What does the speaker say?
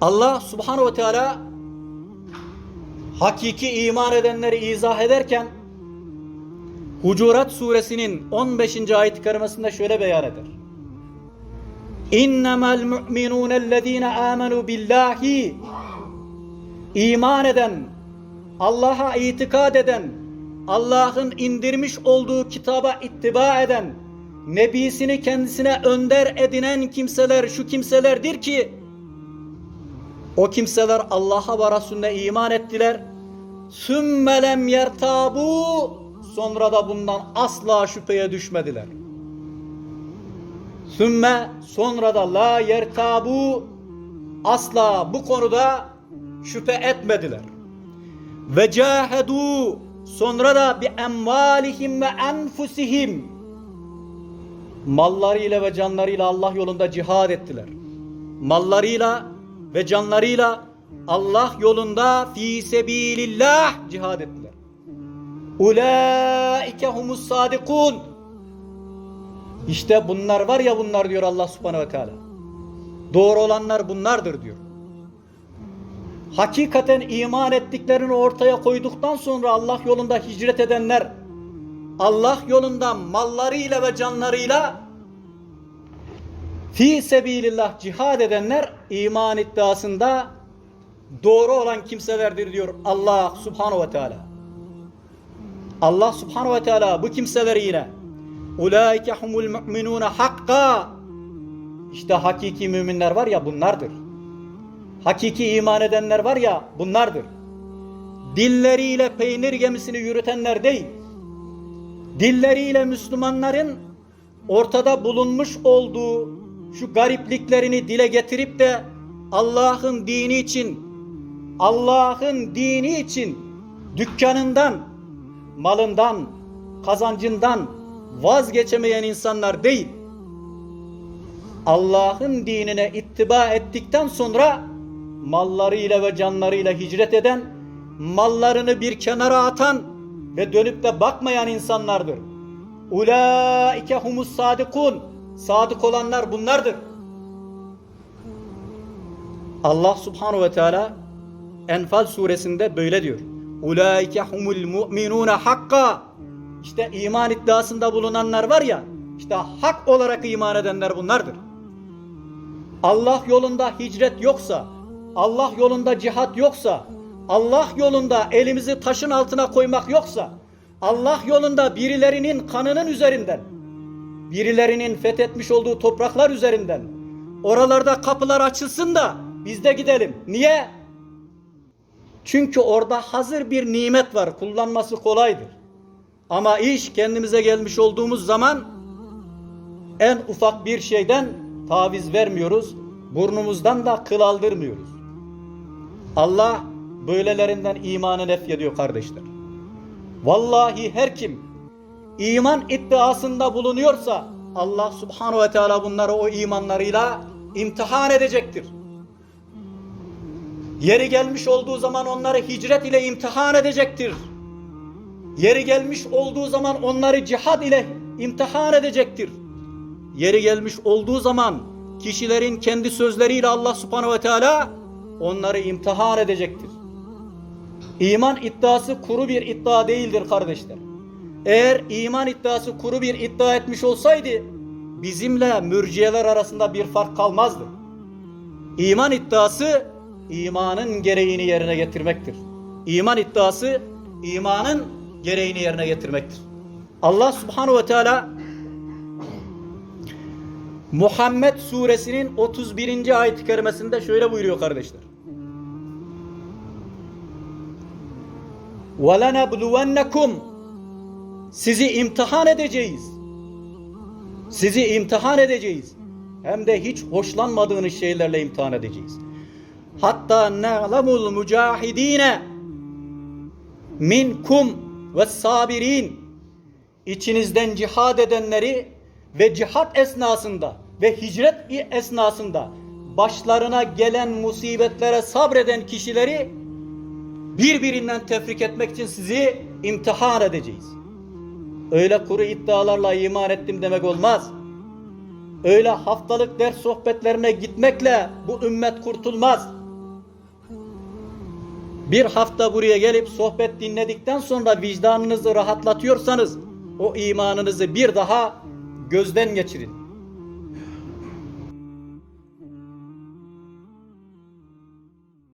Allah subhanahu ve teala hakiki iman edenleri izah ederken Hucurat suresinin 15. ayet-i kerimesinde şöyle beyan eder. İnnemel mu'minûnellezîne âmenû billahi iman eden, Allah'a itikad eden, Allah'ın indirmiş olduğu kitaba ittiba eden, nebisini kendisine önder edinen kimseler şu kimselerdir ki o kimseler Allah'a ve Resulüne iman ettiler. Sümme lem yertabu sonra da bundan asla şüpheye düşmediler. Sümme sonra da la yertabu asla bu konuda şüphe etmediler. Ve cahedu sonra da bi emvalihim ve enfusihim mallarıyla ve canlarıyla Allah yolunda cihad ettiler. Mallarıyla ve canlarıyla Allah yolunda fi sebilillah cihad ettiler. Ulaike humus sadikun. İşte bunlar var ya bunlar diyor Allah subhanehu ve teala. Doğru olanlar bunlardır diyor. Hakikaten iman ettiklerini ortaya koyduktan sonra Allah yolunda hicret edenler, Allah yolunda mallarıyla ve canlarıyla fi sebilillah cihad edenler iman iddiasında doğru olan kimselerdir diyor Allah subhanahu ve teala. Allah subhanahu ve teala bu kimseleri yine ulaike humul mu'minun hakka işte hakiki müminler var ya bunlardır. Hakiki iman edenler var ya bunlardır. Dilleriyle peynir gemisini yürütenler değil. Dilleriyle Müslümanların ortada bulunmuş olduğu şu garipliklerini dile getirip de Allah'ın dini için Allah'ın dini için dükkanından, malından, kazancından vazgeçemeyen insanlar değil. Allah'ın dinine ittiba ettikten sonra mallarıyla ve canlarıyla hicret eden, mallarını bir kenara atan ve dönüp de bakmayan insanlardır. Ulaike humus sadikun. Sadık olanlar bunlardır. Allah subhanahu ve teala Enfal suresinde böyle diyor. Ulaike humul mu'minune hakka. İşte iman iddiasında bulunanlar var ya, işte hak olarak iman edenler bunlardır. Allah yolunda hicret yoksa, Allah yolunda cihat yoksa, Allah yolunda elimizi taşın altına koymak yoksa, Allah yolunda birilerinin kanının üzerinden, birilerinin fethetmiş olduğu topraklar üzerinden, oralarda kapılar açılsın da biz de gidelim. Niye? Çünkü orada hazır bir nimet var, kullanması kolaydır. Ama iş kendimize gelmiş olduğumuz zaman en ufak bir şeyden taviz vermiyoruz. Burnumuzdan da kıl aldırmıyoruz. Allah böylelerinden imanı nef ediyor kardeşler. Vallahi her kim iman iddiasında bulunuyorsa Allah subhanahu ve teala bunları o imanlarıyla imtihan edecektir. Yeri gelmiş olduğu zaman onları hicret ile imtihan edecektir. Yeri gelmiş olduğu zaman onları cihad ile imtihan edecektir. Yeri gelmiş olduğu zaman kişilerin kendi sözleriyle Allah subhanahu ve teala onları imtihan edecektir. İman iddiası kuru bir iddia değildir kardeşler. Eğer iman iddiası kuru bir iddia etmiş olsaydı bizimle mürciyeler arasında bir fark kalmazdı. İman iddiası imanın gereğini yerine getirmektir. İman iddiası imanın gereğini yerine getirmektir. Allah subhanahu ve teala Muhammed suresinin 31. ayet-i kerimesinde şöyle buyuruyor kardeşler. وَلَنَبْلُوَنَّكُمْ sizi imtihan edeceğiz. Sizi imtihan edeceğiz. Hem de hiç hoşlanmadığınız şeylerle imtihan edeceğiz. Hatta na'lemul mücahidine minkum ve sabirin içinizden cihad edenleri ve cihat esnasında ve hicret esnasında başlarına gelen musibetlere sabreden kişileri birbirinden tefrik etmek için sizi imtihan edeceğiz. Öyle kuru iddialarla iman ettim demek olmaz. Öyle haftalık ders sohbetlerine gitmekle bu ümmet kurtulmaz. Bir hafta buraya gelip sohbet dinledikten sonra vicdanınızı rahatlatıyorsanız o imanınızı bir daha gözden geçirin.